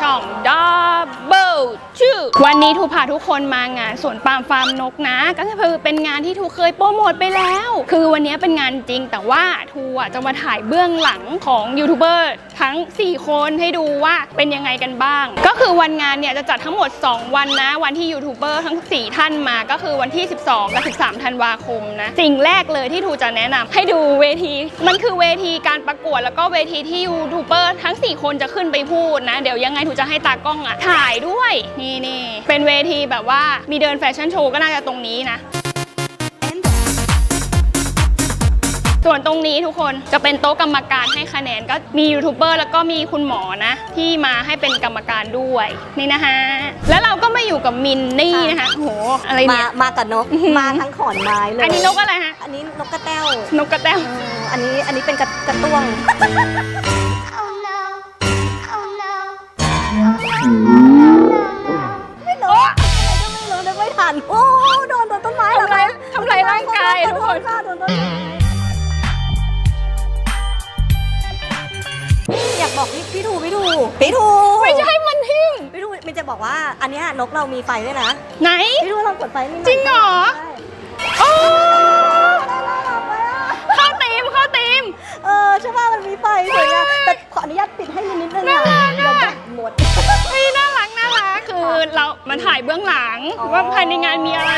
ช่องดับเบิ อวันนี้ทูพาทุกคนมางานสวนปาล์มฟาร์มนกนะ ก็คือเป็นงานที่ทูเคยโปรโมทไปแล้ว คือวันนี้เป็นงานจริง แต่ว่าทูอะจะมาถ่ายเบื้องหลังของยูทูบเบอร์ทั้ง 4 คนให้ดูว่าเป็นยังไงกันบ้าง ก็คือวันงานเนี่ยจะจัดทั้งหมด 2 วันนะ วันที่ยูทูบเบอร์ทั้ง 4 ท่านมาก็คือวันที่ 12 กับ 13 ธันวาคมนะ สิ่งแรกเลยที่ทูจะแนะนำให้ดูเวที มันคือเวทีการประกวดแล้วก็เวทีที่ยูทูบเบอร์ทั้ง 4 คนจะขึ้นไปพูดนะ เดี๋ยวยังไงทูจะให้ตากล้องอะถ่ายด้วยนี่นี่เป็นเวทีแบบว่ามีเดินแฟชั่นโชว์ก็น่าจะตรงนี้นะ ส่วนตรงนี้ทุกคนจะเป็นโต๊ะกรรมการให้คะแนนก็มียูทูบเบอร์แล้วก็มีคุณหมอนะ ที่มาให้เป็นกรรมการด้วยนี่นะคะแล้วเราก็มาอยู่กับมินนี่นะคะโอ้โหอะไรมาเนี่ยมากับนก มาทั้งขอนไม้เลยอันนี้นกอะไรฮะอันนี้นกกระแต้วนกกระแต้ว เอออันนี้อันนี้เป็นกระกระต้วง นเนี้ยนกเรามีไฟด้วยนะ ไหนพี่ทูลองกดไฟนี่ยจริงเหรอใช่โอ้น่ารักไหมอะเข้าตีมเข้าตีม เออใช่ป่ะมันมีไฟสวยงามแต่ขออนุญาตปิดให้นิดนึงน่านะรักอะเดี๋ยวแบตหมดเฮ้ยน่ารักน่ารักคือเรามาถ่ายเบื้องหลังอ๋อ ว่าภายในงานมีอะไร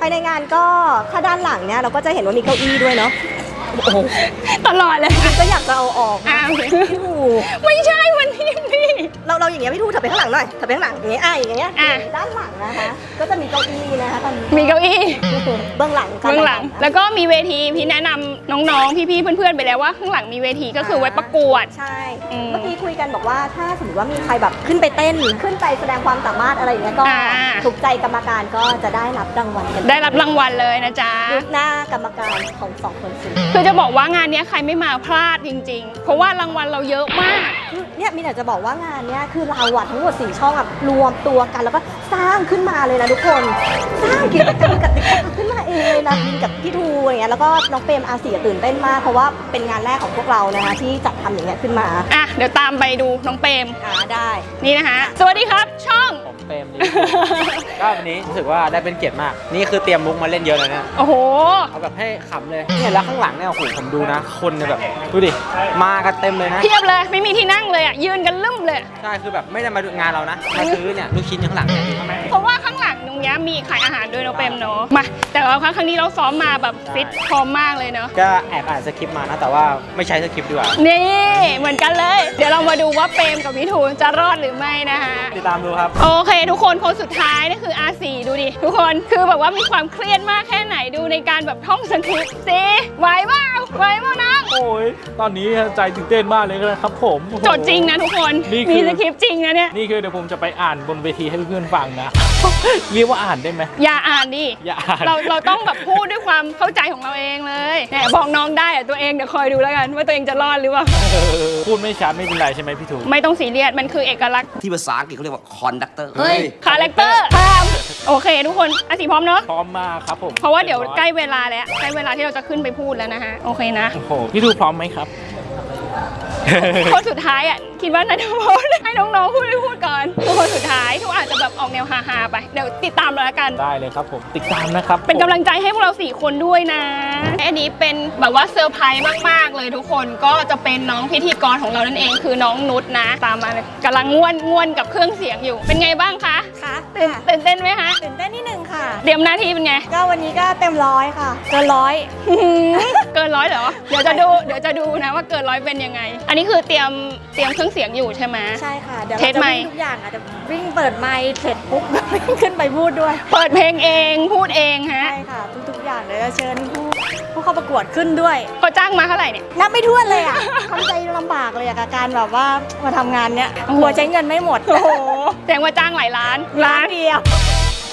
ภายในงานก็ถ้าด้านหลังเนี่ยเราก็จะเห็นว่ามีเก้าอี้ด้วยเนาะตลอดเลยก็อยากจะเอาออกอ่านะโอเคพี่ทูไม่ใช่มันหิ้งนี่ เราเราอย่างเงี้ยพี่ทูเถับไปข้างหลังหน่อยเถับไปข้างหลังอย่างเงี้ยอะอย่างเงี้ยอะ ด้านหลังนะคะก็จะมีเก้าอี้นะคะตอนนี้มีเก้าอี้เบื้องหลังการเบื้องหลังถ่ายทำแล้วก็มีเวทีพี่แนะนำน้องๆ พี่ๆ เพื่อนๆ ไปแล้วว่าข้างหลังมีเวทีก็คือไว้ประกวด ใช่ อืม เมื่อกี้คุยกันบอกว่าถ้าสมมติว่ามีใครแบบขึ้นไปเต้นขึ้นไปแสดงความสามารถอะไรอย่างเงี้ยก็อ่า ถูกใจกรรมการก็จะได้รับรางวัลกันได้รับรางวัลเลยนะจ๊ะ รูปหน้ากรรมการของสองคนสิคือจะบอกว่างานเนี้ยใครไม่มาพลาดจริง ๆ เพราะว่ารางวัลเราเยอะมาก เนี่ยมีแต่จะบอกว่างานเนี้ยคือเราอะทั้งหมดสี่ช่องอะรวมตัวกัน แล้วก็สร้างขึ้นมาเลยนะทุกคน สร้างกิจกรรมกติกาขึ้นมาเองเลยนะมินกับพี่ทูอย่างเงี้ยแล้วก็น้องเปรมอาเสียตื่นเต้นมากเพราะว่าเป็นงานแรกของพวกเรานะคะที่จัดทำอย่างเงี้ยขึ้นมาอะเดี๋ยวตามไปดูน้องเปรมอ่าได้ นี่นะคะ สวัสดีครับ ช่อง ผมเปรมดีก็วันนี้รู้สึกว่าได้เป็นเกียรติมาก นี่คือเตรียมมุกมาเล่นเยอะเลยนะโอ้โห เอาแบบให้ขำเลยเนี่ยแล้วข้างหลังเนี่ยโอ้โหผมดูนะ คนเนี่ยแบบ ดูดิ มากันเต็มเลยนะ เพียบเลย ไม่มีที่นั่งเลยอะ ยืนกันลืมเลย ใช่ คือแบบไม่ได้มาดูงานเรานะ มาซื้อเนี่ยลูกชิ้นอยู่ข้างหลังเนี่ย เพราะว่าข้าง หลังตรงเนี้ยมีขายอาหารด้วยเนาะเปรมเนาะมาแต่ว่าครั้งนี้เราซ้อมมาแบบฟิตพร้อมมากเลยเนาะก็แอบอ่านสคริปต์มานะแต่ว่าไม่ใช้สคริปต์ดีกว่านี่เหมือนกันเลย เดี๋ยวเรามาดูว่าเปรมกับวิทูลจะรอดหรือไม่นะคะติดตามดูครับโอเค ทุกคนคนสุดท้ายนี่คือ R4 ดูดิทุกคนคือแบบว่ามีความเครียดมากแค่ไหนดูในการแบบท่องสคริปต์สิไหวเปล่า ไหวเปล่านะโอ้ยตอนนี้ใจตื่นเต้นมากเลยนะครับผมโอ้โห จดจริงนะทุกคนนี่คือ มีสคริปต์จริงนะเนี่ย นี่คือเดี๋ยวผมจะไปอ่านบนเวทีให้เพื่อนๆฟังนะ เรียกว่าอ่านได้ไหมอย่าอ่านดิ อย่าอ่านเราเราต้องแบบพูดด้วยความเข้าใจของเราเองเลยแหมบอกน้องได้อะตัวเองเดี๋ยวคอยดูแล้วกัน ว่าตัวเองจะรอดหรือเปล่า เออพูดไม่ชัดไม่เป็นไรใช่ไหมพี่ถูก ไม่ต้องซีเรียสมันคือเอกลักษณ์ที่ภาษาอังกฤษเขาเรียกว่าคอนดักเตอร์ คาแรคเตอร์ โอเค ทุกคนอาสีพร้อมเนอะพร้อมมากครับผมเพราะว่าเดี๋ยวใกล้เวลาแล้ว ใกล้เวลาที่เราจะขึ้นไปพูดแล้วนะฮะ โอเคนะ โอ้โหพี่ถูกพร้อมไหมครับ คนสุดท้ายอะคิดว่านัทพลให้น้องๆพูดให้พูดก่อนคือคนสุดท้ายทุกอาจจะแบบออกแนวฮาๆไปเดี๋ยวติดตามเราแล้วกัน ได้เลยครับผมติดตามนะครับ เป็นกำลังใจให้พวกเราสี่คนด้วยนะอันนี้เป็นแบบว่าเซอร์ไพรส์มากๆเลยทุกคนก็จะเป็นน้องพิธีกรของเรานั่นเองคือน้องนุชนะ ตามมาเลยกำลังง่วนง่วนกับเครื่องเสียงอยู่ เป็นไงบ้างคะค่ะตื่นตื่นเต้นไหมคะตื่นเต้นนิดนึงค่ะ เตรียมหน้าที่เป็นไง ก็วันนี้ก็เต็มร้อยค่ะเกินร้อย เกินร้อยเหรอ เดี๋ยวจะดู เดี๋ยวจะดูนะว่าเกินร้อยเป็นยังไง อันนี้คือเตรียมเตรียมเครื่องเสียงอยู่ใช่ไหม ใช่ค่ะ เดี๋ยวเทเราสจะไมค์วิ่งทุกอย่างอะเดี๋ยววิ่งเปิดไมค์เสร็จปุ๊บ วิ่งขึ้นไปพูดด้วย เปิดเพลงเองพูดเองฮะใช่ค่ะ ทุกๆอย่างเดี๋ยวจะเชิญผู้ผู้เข้าประกวดขึ้นด้วย เขาจ้างมาเท่าไหร่เนี่ย นับไม่ถ้วนเลยอะ ทำใจลำบากเลยอะกับการแบบว่ามาทำงานเนี้ยกลัวใช้เงินไม่หมดโอ้โหแสดงว่าจ้างหลายล้าน ร้านเดียว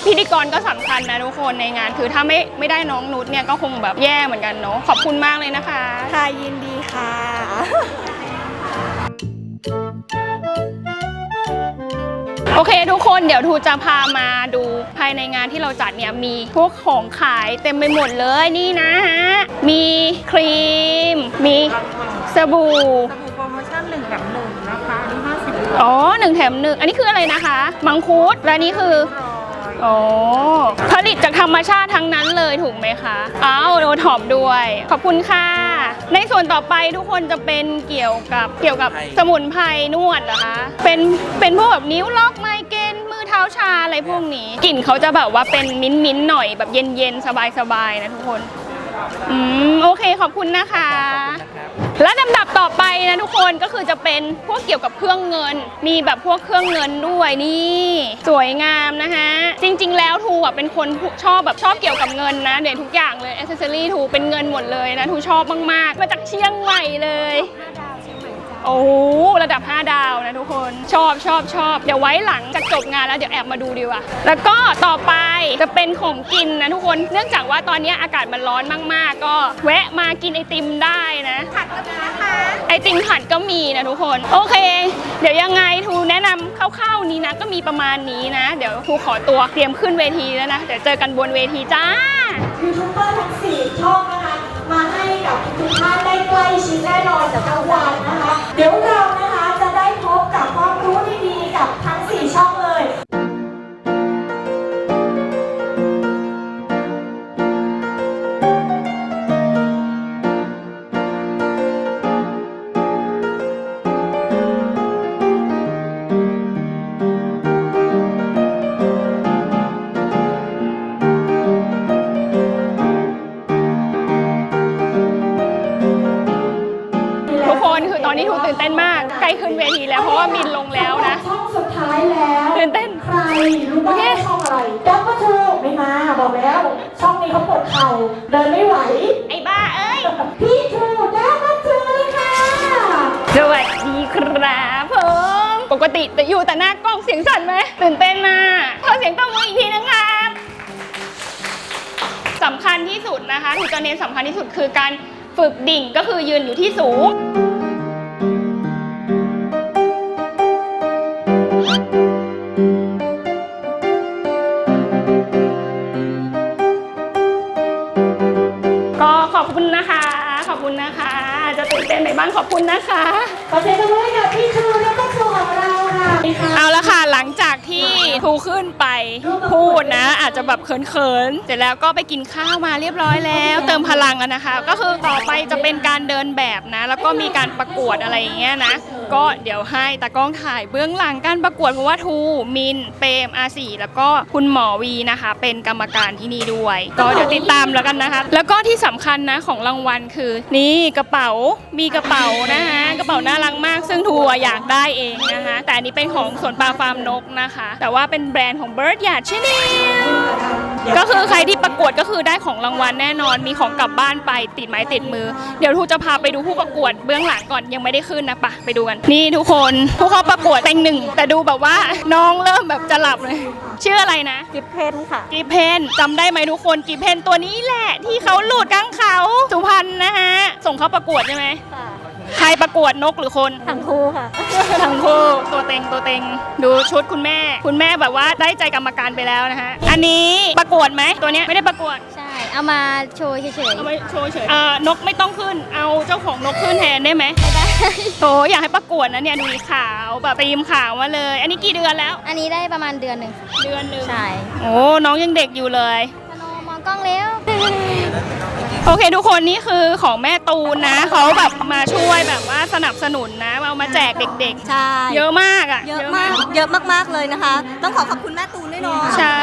พิธีกรก็สำคัญนะทุกคนในงาน คือถ้าไม่ไม่ได้น้องนุชเนี่ยก็คงแบบแย่เหมือนกันเนาะขอบคุณมากเลยนะคะ ค่ะยินดีค่ะโอเคทุกคนเดี๋ยวทูจะพามาดูภายในงานที่เราจัดเนี่ยมีพวกของขายเต็มไปหมดเลยนี่นะฮะมีครีม มีสบู่สบู่โปรโมชั่น1แบบ1นะคะอันนี้50บอ๋อหนึ่งแถมหนึ่งอันนี้คืออะไรนะคะ มังคุดและนี่คือ อ๋อผลิตจากธรรมชาติทั้งนั้นเลยถูกไหมคะอ้าวโอท็อปด้วย ขอบคุณค่ะ ในส่วนต่อไปทุกคนจะเป็นเกี่ยวกับเกี่ยวกับสมุนไพรนวดเหรอคะเป็นเป็นพวกแบบนิ้วล็อกไมเกรนมือเท้าชาอะไรพวกนี้ กลิ่นเขาจะแบบว่าเป็นมิ้นมิ้นๆหน่อยแบบเย็นเย็นๆสบายๆนะทุกคน อืมโอเคขอบคุณนะคะ และลำดับต่อไปนะทุกคนก็คือจะเป็นพวกเกี่ยวกับเครื่องเงิน มีแบบพวกเครื่องเงินด้วยนี่ สวยงามนะคะจริง ๆ แล้วทูอะเป็นคนชอบแบบชอบเกี่ยวกับเงินนะเดี๋ยวทุกอย่างเลยอ c เซ s ซอรี่ทูเป็นเงินหมดเลยนะทูชอบมากๆมาจากเชียงใหม่เลย โอ้โหระดับ 5 ดาวนะทุกคนชอบชอบชอบเดี๋ยวไว้หลังจากจบงานแล้วเดี๋ยวแอบมาดูดีกว่าแล้วก็ต่อไปจะเป็นของกินนะทุกคนเนื่องจากว่าตอนนี้อากาศมันร้อนมาก ๆ ก็แวะมากินไอติมได้นะผัดก็มีนะคะไอติมผัดก็มีนะทุกคน โอเค เดี๋ยวยังไงทูแนะนำคร่าวๆนี้นะก็มีประมาณนี้นะ เดี๋ยวทูขอตัวเตรียมขึ้นเวทีแล้วนะเดี๋ยวเจอกันบนเวทีจ้ายูทูบเบอร์ทั้งสี่ช่องนะคะมา ให้กับทุกท่านได้ใกล้ชิดแน่นอนจากทางวันนะคะ เดี๋ยวเรานะ ช่องนี้เขาปวดเข่าเดินไม่ไหว ไอ้บ้าเอ้ย พี่ทูดับเบิลทูค่ะสวัสดีครับผม ปกติแต่อยู่แต่หน้ากล้องเสียงสั่นไหมตื่นเต้นมากขอเสียงตบมืออีกทีนะครับสำคัญที่สุดนะคะที่จะเน้นสำคัญที่สุดคือการฝึกดิ่งก็คือยืนอยู่ที่สูง ขอบคุณนะคะ ขอเสียงปรบมือให้กับพี่ทูดับเบิลทูของเราค่ะเอาละค่ะหลังจากที่ทูขึ้นไปพูดนะ อาจจะแบบเขินๆเสร็จแล้วก็ไปกินข้าวมาเรียบร้อยแล้ว เติมพลังอะนะคะ ก็คือต่อไปจะเป็นการเดินแบบนะ แล้วก็มีการประกวดอะไรอย่างเงี้ยนะ ก็เดี๋ยวให้ตากล้องถ่ายเบื้องหลังการประกวดเพราะว่าทูมินเปรมอาสีแล้วก็คุณหมอวีนะคะ เป็นกรรมการที่นี่ด้วย ก็เดี๋ยวติดตามแล้วกันนะคะ แล้วก็ที่สำคัญนะของรางวัลคือ นี่กระเป๋ามีกระเป๋านะคะกระเป๋าน่ารักมาก ซึ่งทูอะอยากได้เองนะคะ แต่อันนี้เป็นของสวนปลาฟาร์มนกนะคะ แต่ว่าเป็นแบรนด์ของ Bird Yard Channel ก็คือใครที่ประกวดก็คือได้ของรางวัลแน่นอน มีของกลับบ้านไปติดไม้ติดมือ เดี๋ยวทูจะพาไปดูผู้ประกวดเบื้องหลังก่อนยังไม่ได้ขึ้นนะปะไปดูกัน นี่ทุกคนผู้เข้าประกวดเต็งหนึ่งแต่ดูแบบว่าน้องเริ่มแบบจะหลับเลย ชื่ออะไรนะ กิฟเพนค่ะ กีเพนจำได้ไหมทุกคนกีเพนตัวนี้แหละที่เขาหลุดกลางเขาสุพรรณนะฮะ ส่งเขาประกวดใช่ไหมค่ะ ใครประกวดนกหรือคน ทั้งคู่ค่ะ ทั้งคู่ตัวเต็งตัวเต็ง ดูชุดคุณแม่ คุณแม่แบบว่าได้ใจกรรมการไปแล้วนะฮะอันนี้ประกวดไหมตัวเนี้ยไม่ได้ประกวดใช่ เอามาโชว์เฉยเอาไว้โชว์เฉยเอ่อนกไม่ต้องขึ้นเอาเจ้าของนกขึ้นแทนได้ไหมๆไม่ได้ โถอยากให้ประกวดนะเนี่ยดูดิขาวแบบตีมขาวมาเลย อันนี้กี่เดือนแล้ว อันนี้ได้ประมาณเดือนหนึ่งเดือนหนึ่งใช่โอ้น้องยังเด็กอยู่เลย พนมมองกล้องเร็ว โอเคทุกคนนี่คือของแม่ตูนนะเขาแบบมาช่วยแบบว่าสนับสนุนนะเอามาแจกเด็กใช่ ๆ เยอะมากอะ เยอะมาก เยอะมากๆเลยนะคะ ต้องขอขอบคุณแม่ตูนด้วยเนาะใช่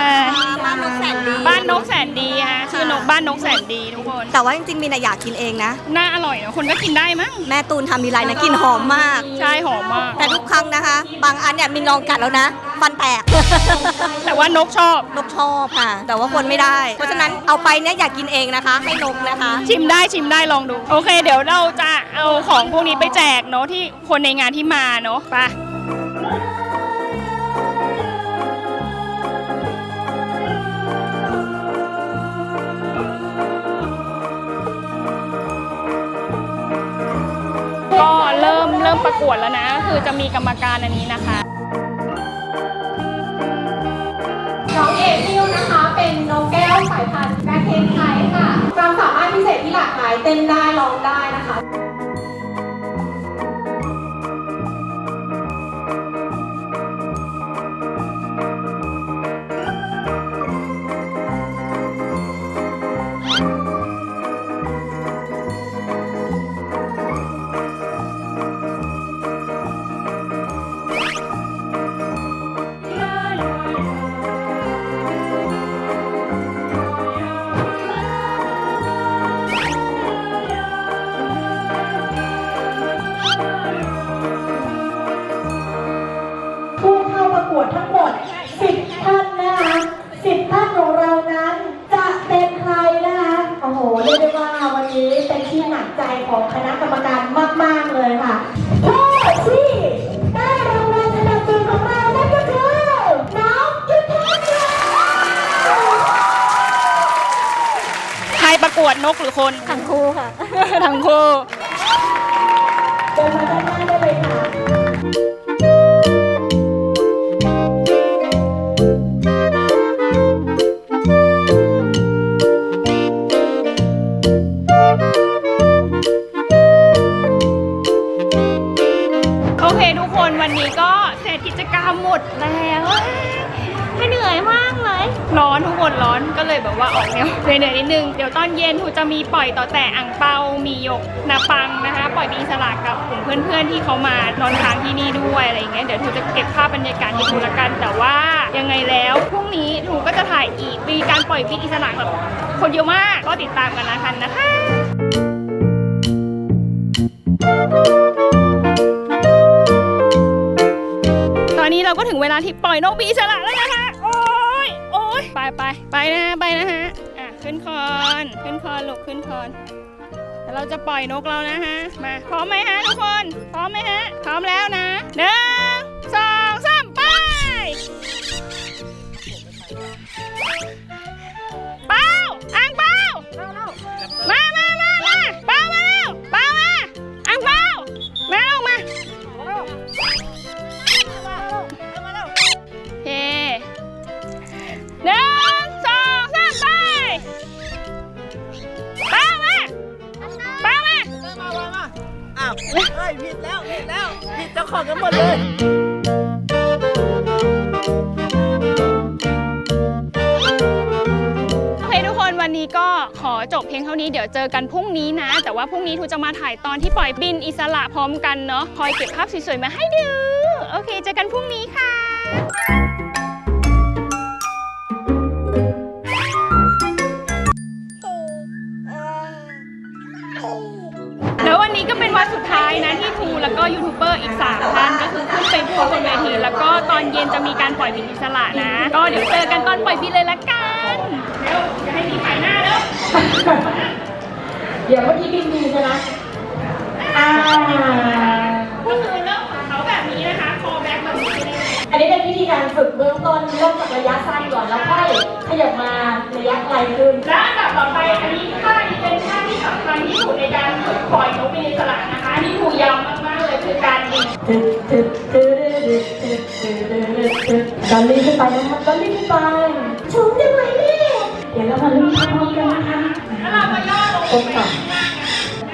บ้านนกแสนดีบ้านนกแสนดีฮะชื่อนกบ้านนกแสนดีทุกคนแต่ว่าจริงๆมีนะอยากกินเองนะ น่าอร่อยนะคนก็กินได้มั้งแม่ตูนทำมีไรนะกลินหอมมาก ใช่หอมมาก แต่ทุกครั้งนะคะ บางอันเนี่ยมีลองกัดแล้วนะฟันแตก แต่ว่านกชอบ นกชอบค่ะ แต่ว่าคนไม่ได้ เพราะฉะนั้นเอาไปเนี่ยอยากกินเองนะคะ ให้นกนะคะ ชิมได้ชิมได้ลองดู โอเค เดี๋ยวเราจะเอาของพวกนี้ไปแจกเนาะที่คนในงานที่มาเนาะไปก็เริ่มเริ่มประกวดแล้วนะ คือจะมีกรรมการอันนี้นะคะน้องเอมิวนะคะ เป็นนกแก้วสายพันธุ์ แบล็คเคนไทยค่ะความสามารถพิเศษที่หลากหลายเต้นได้ร้องได้นะคะ ใจของคณะกรรมการมาก ๆ เลยค่ะผู้ที่ได้รางวัลอันดับหนึ่งของเรานั่นก็คือน้องยุทธนาใครประกวดนกหรือคน ทั้งคู่ค่ะ ทั้งคู่ เลยแบบว่าออกแนวเหนื่อยๆนิดนึง เดี๋ยวตอนเย็นทูจะมีปล่อยต่อแต่อ่างเปามีหยกนาปังนะคะ ปล่อยมีสลากกับกลุ่มเพื่อนๆที่เขามานอนค้างที่นี่ด้วยอะไรอย่างเงี้ยเดี๋ยวทูจะเก็บภาพบรรยากาศให้ดูละกันแต่ว่ายังไงแล้วพรุ่งนี้ทูก็จะถ่ายอีกมีการปล่อยวิทอิสระแบบคนเยอะมากก็ติดตามกันนะคะนะคะตอนนี้เราก็ถึงเวลาที่ปล่อยนกบีอิสระแล้วนะคะ ไปไปไปนะไปนะฮะอะขึ้นคอนขึ้นคอนลูกขึ้นคอนแล้วเราจะปล่อยนกเรานะฮะมาพร้อมไหมฮะทุกคน พร้อมไหมฮะ พร้อมแล้วนะหนึ่งสอ วันนี้ก็ขอจบเพียงเท่านี้เดี๋ยวเจอกันพรุ่งนี้นะ แต่ว่าพรุ่งนี้ทูจะมาถ่ายตอนที่ปล่อยบินอิสระพร้อมกันเนาะคอยเก็บภาพสวยๆมาให้ดู โอเค เจอกันพรุ่งนี้ค่ะแล้ววันนี้ก็เป็นวันสุดท้ายนะที่ทูแล้วก็ ยูทูบเบอร์อีก 3 ท่านก็คือขึ้นไปพูดบนเวทีแล้วก็ตอนเย็นจะมีการปล่อยบินอิสระนะ ก็เดี๋ยวเจอกันตอนปล่อยบินเลยละกันเร็วอย่าให้มีฝ่ายหน้าแล้วเดี๋ยวเมื่อกี้บินดีใช่ไหมอ่าก็คือเริ่มของเขาแบบนี้นะคะคอแบ็กแบบนี้เลยอันนี้เป็นวิธีการฝึกเบื้องต้นเริ่มจากระยะสั้นก่อนแล้วค่อยขยับมาระยะไกลขึ้น และอันดับต่อไปอันนี้ท่านี้เป็นท่าที่สำคัญที่สุดในการฝึกปล่อยนกบินอิสระนะคะอันนี้ถูกย้ำมากๆเลย คือการบินตึ๊ดตึ๊ดตึ๊ดตึ๊ดตึ๊ดตึ๊ดตึ๊ดตึ๊ดดอลลี่ขึ้นไปนะคะดอลลี่ขึ้นไปชูได้ไหมเนี่ยเดี๋ยวเรามาลุ้นพร้อมกันนะคะแล้วเราก็ย่อลงตรงต่อ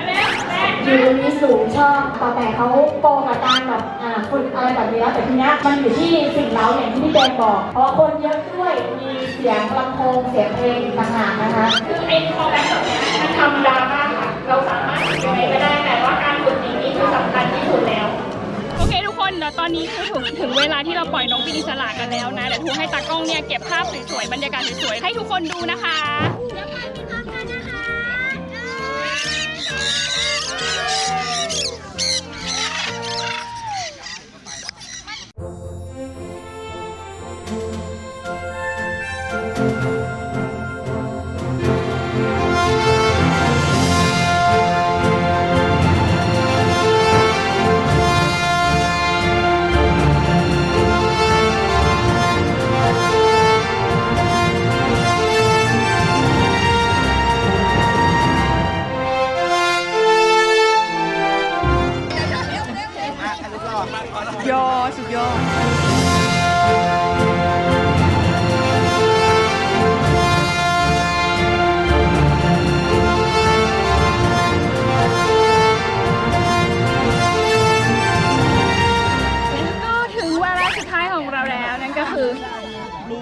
แล้วแรกอยู่ตรงนี้สูงชอบต่อแต่เขาโกงกับการแบบอ่าฝึกอะไรแบบนี้แล้วแต่ทีนี้มันอยู่ที่สิ่งเล้าอย่างที่พี่แดงบอก เพราะคนเยอะด้วยมีเสียงลำโพงเสียงเพลงต่างหากนะคะคือไอ้คอแบ็กแบบนี้มันธรราม่าค่ะเราสามารถฝึกยังไงก็ได้แต่ว่าการ คือสำคัญที่สุดแล้ว โอเคทุกคนเดี๋ยวตอนนี้คือถึงถึงเวลาที่เราปล่อยนกบินอิสระกันแล้วนะเดี๋ยวทูให้ตากล้องเนี่ยเก็บภาพสวยๆบรรยากาศสวยๆให้ทุกคนดูนะคะย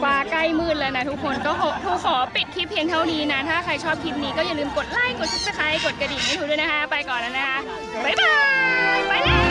ฟ้าใกล้มืดแล้วนะทุกคนก็ขอทูขอปิดคลิปเพียงเท่านี้นะ ถ้าใครชอบคลิปนี้ก็อย่าลืมกดไลค์ กดซับสไครต์กดกระดิ่งให้ทูด้วยนะคะ ไปก่อนแล้วนะคะ บ๊ายบาย ไปแล้ว